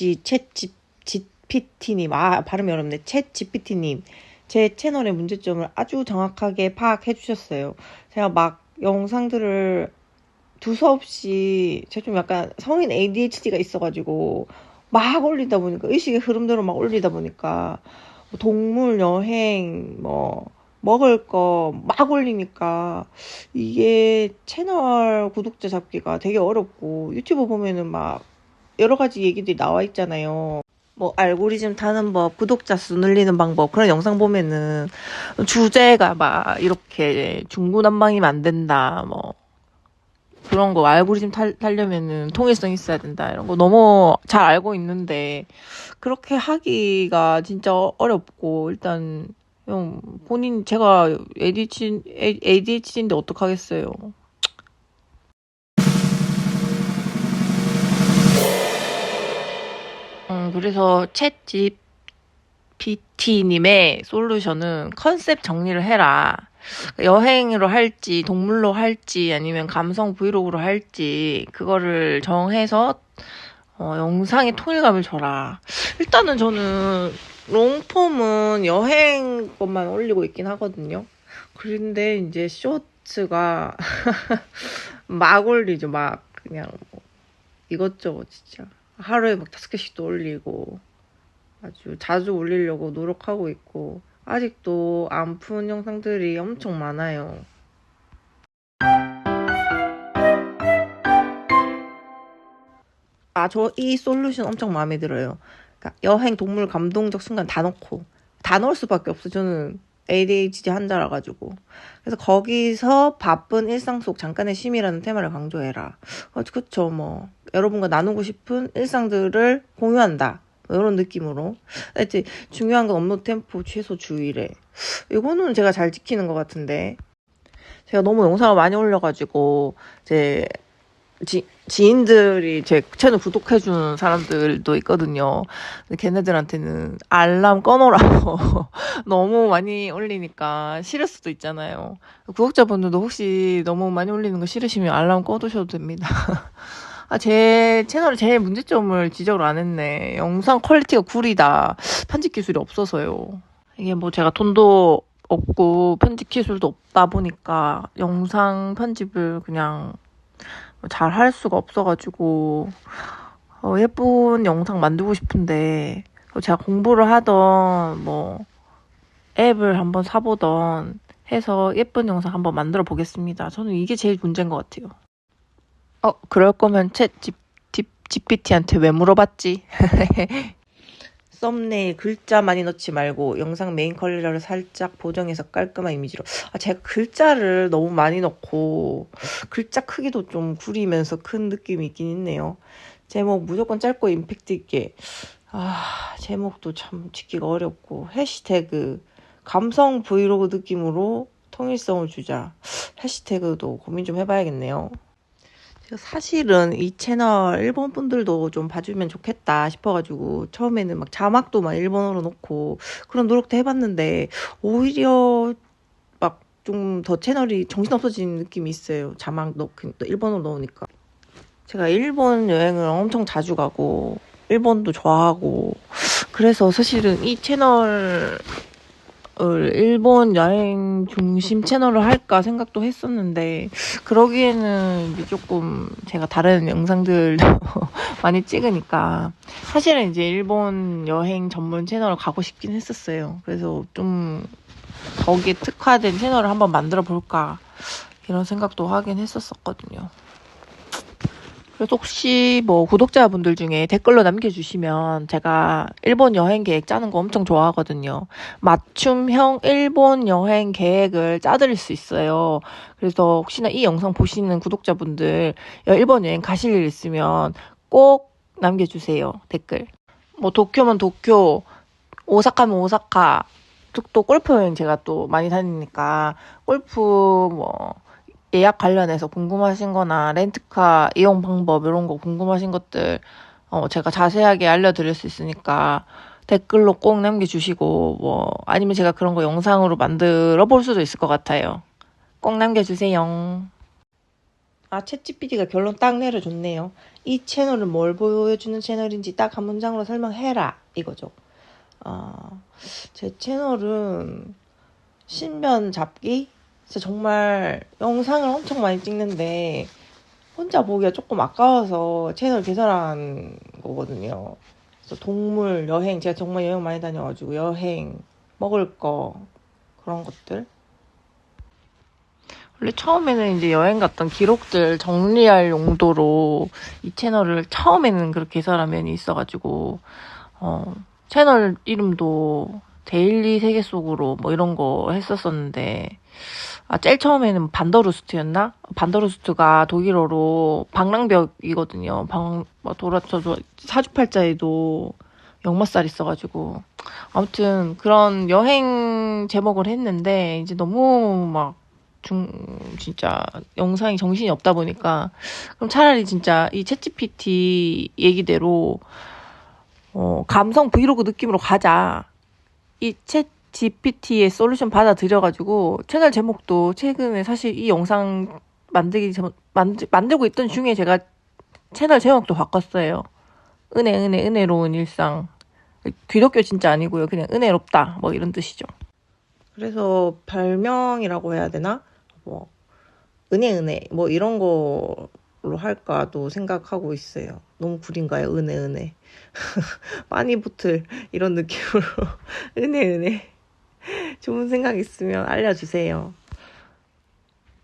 오, 역시 챗 GPT님. 아, 발음이 어렵네. 챗 GPT님. 제 채널의 문제점을 아주 정확하게 파악해 주셨어요. 제가 막 영상들을 두서없이 제가 좀 약간 성인 ADHD가 있어가지고 막 올리다 보니까 의식의 흐름대로 막 올리다 보니까 뭐 동물 여행 뭐 먹을 거 막 올리니까 이게 채널 구독자 잡기가 되게 어렵고 유튜브 보면은 막 여러 가지 얘기들이 나와 있잖아요. 뭐 알고리즘 타는 법, 구독자 수 늘리는 방법 그런 영상 보면은 주제가 막 이렇게 중구난방이면 안 된다 뭐 그런 거 알고리즘 탈, 타려면은 통일성 있어야 된다 이런 거 너무 잘 알고 있는데 그렇게 하기가 진짜 어렵고 일단 형 본인 제가 ADHD, ADHD인데 어떡하겠어요. 음, 그래서 챗 GPT님의 솔루션은 컨셉 정리를 해라. 여행으로 할지, 동물로 할지, 아니면 감성 브이로그로 할지, 그거를 정해서, 어, 영상에 통일감을 줘라. 일단은 저는 롱폼은 여행 것만 올리고 있긴 하거든요. 그런데 이제 쇼츠가 막 올리죠, 막. 그냥 뭐 이것저것 진짜. 하루에 막 다섯 개씩도 올리고 아주 자주 올리려고 노력하고 있고 아직도 안 푼 영상들이 엄청 많아요. 아, 저 이 솔루션 엄청 마음에 들어요. 그러니까 여행, 동물, 감동적 순간 다 넣고 다 넣을 수밖에 없어. 저는 ADHD 환자라 가지고. 그래서 거기서 바쁜 일상 속 잠깐의 쉼이라는 테마를 강조해라. 어, 그쵸, 뭐. 여러분과 나누고 싶은 일상들을 공유한다. 뭐 이런 느낌으로. 이제 중요한 건 업로드 템포 최소 주일에. 이거는 제가 잘 지키는 것 같은데. 제가 너무 영상을 많이 올려가지고, 제, 지, 지인들이 제 채널 구독해주는 사람들도 있거든요. 근데 걔네들한테는 알람 꺼놓으라고 너무 많이 올리니까 싫을 수도 있잖아요. 구독자분들도 혹시 너무 많이 올리는 거 싫으시면 알람 꺼두셔도 됩니다. 아, 제 채널에 제일 문제점을 지적을 안 했네. 영상 퀄리티가 구리다. 편집 기술이 없어서요. 이게 뭐 제가 돈도 없고 편집 기술도 없다 보니까 영상 편집을 그냥 잘 할 수가 없어가지고 어, 예쁜 영상 만들고 싶은데 제가 공부를 하던 뭐 앱을 한번 사보던 해서 예쁜 영상 한번 만들어 보겠습니다. 저는 이게 제일 문제인 것 같아요. 어, 그럴 거면 챗 GPT한테 왜 물어봤지? 썸네일 글자 많이 넣지 말고 영상 메인 컬러를 살짝 보정해서 깔끔한 이미지로. 아, 제가 글자를 너무 많이 넣고 글자 크기도 좀 구리면서 큰 느낌이 있긴 있네요. 제목 무조건 짧고 임팩트 있게. 아, 제목도 참 짓기가 어렵고 해시태그 감성 브이로그 느낌으로 통일성을 주자. 해시태그도 고민 좀 해봐야겠네요. 사실은 이 채널 일본 분들도 좀 봐주면 좋겠다 싶어가지고 처음에는 막 자막도 막 일본어로 놓고 그런 노력도 해봤는데 오히려 막 좀 더 채널이 정신없어진 느낌이 있어요. 자막 넣고 일본어로 넣으니까. 제가 일본 여행을 엄청 자주 가고 일본도 좋아하고 그래서 사실은 이 채널 일본 여행 중심 채널을 할까 생각도 했었는데 그러기에는 이제 조금 제가 다른 영상들 많이 찍으니까 사실은 이제 일본 여행 전문 채널을 가고 싶긴 했었어요. 그래서 좀 거기에 특화된 채널을 한번 만들어 볼까 이런 생각도 하긴 했었었거든요. 그래서 혹시 뭐 구독자분들 중에 댓글로 남겨주시면 제가 일본 여행 계획 짜는 거 엄청 좋아하거든요. 맞춤형 일본 여행 계획을 짜드릴 수 있어요. 그래서 혹시나 이 영상 보시는 구독자분들 일본 여행 가실 일 있으면 꼭 남겨주세요. 댓글. 뭐 도쿄면 도쿄, 오사카면 오사카, 또 골프 여행 제가 또 많이 다니니까 골프 뭐 예약 관련해서 궁금하신 거나 렌트카 이용 방법 이런 거 궁금하신 것들 어, 제가 자세하게 알려드릴 수 있으니까 댓글로 꼭 남겨주시고 뭐 아니면 제가 그런 거 영상으로 만들어 볼 수도 있을 것 같아요. 꼭 남겨주세요. 아, 챗GPT가 결론 딱 내려줬네요. 이 채널은 뭘 보여주는 채널인지 딱 한 문장으로 설명해라 이거죠. 아, 제 채널은 신변 잡기? 진짜 정말 영상을 엄청 많이 찍는데 혼자 보기가 조금 아까워서 채널 개설한 거거든요. 그래서 동물, 여행, 제가 정말 여행 많이 다녀가지고 여행, 먹을 거 그런 것들. 원래 처음에는 이제 여행 갔던 기록들 정리할 용도로 이 채널을 처음에는 그렇게 개설한 면이 있어가지고 어, 채널 이름도 데일리 세계 속으로 뭐 이런 거 했었었는데 아 제일 처음에는 반더루스트였나? 반더루스트가 독일어로 방랑벽이거든요. 방 뭐, 돌아쳐서 사주팔자에도 역마살 있어가지고 아무튼 그런 여행 제목을 했는데 이제 너무 막 중, 진짜 영상이 정신이 없다 보니까 그럼 차라리 진짜 이 챗GPT 얘기대로 어, 감성 브이로그 느낌으로 가자. 이 챗GPT의 솔루션 받아들여가지고 채널 제목도 최근에 사실 이 영상 만들기 전, 만들, 만들고 있던 중에 제가 채널 제목도 바꿨어요. 은혜, 은혜, 은혜로운 일상. 기독교 진짜 아니고요. 그냥 은혜롭다. 뭐 이런 뜻이죠. 그래서 별명이라고 해야 되나? 뭐 은혜 은혜 뭐 이런 거 로 할까도 생각하고 있어요. 너무 구린가요? 은혜 은혜. 많이 붙을 이런 느낌으로 은혜 은혜. 좋은 생각 있으면 알려주세요.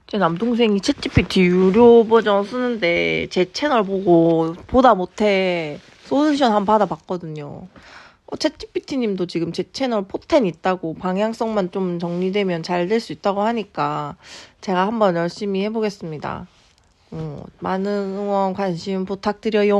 제 남동생이 챗GPT 유료 버전 쓰는데 제 채널 보고 보다 못해 솔루션 한번 받아봤거든요. 어, 챗GPT님도 지금 제 채널 포텐 있다고 방향성만 좀 정리되면 잘 될 수 있다고 하니까 제가 한번 열심히 해보겠습니다. 어, 많은 응원 관심 부탁드려요.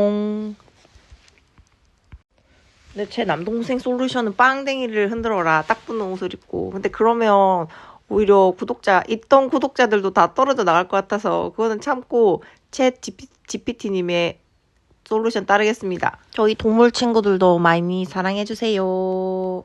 근데 제 남동생 솔루션은 빵댕이를 흔들어라 딱 붙는 옷을 입고 근데 그러면 오히려 구독자 있던 구독자들도 다 떨어져 나갈 것 같아서 그거는 참고 챗 GPT님의 솔루션 따르겠습니다. 저희 동물 친구들도 많이 사랑해주세요.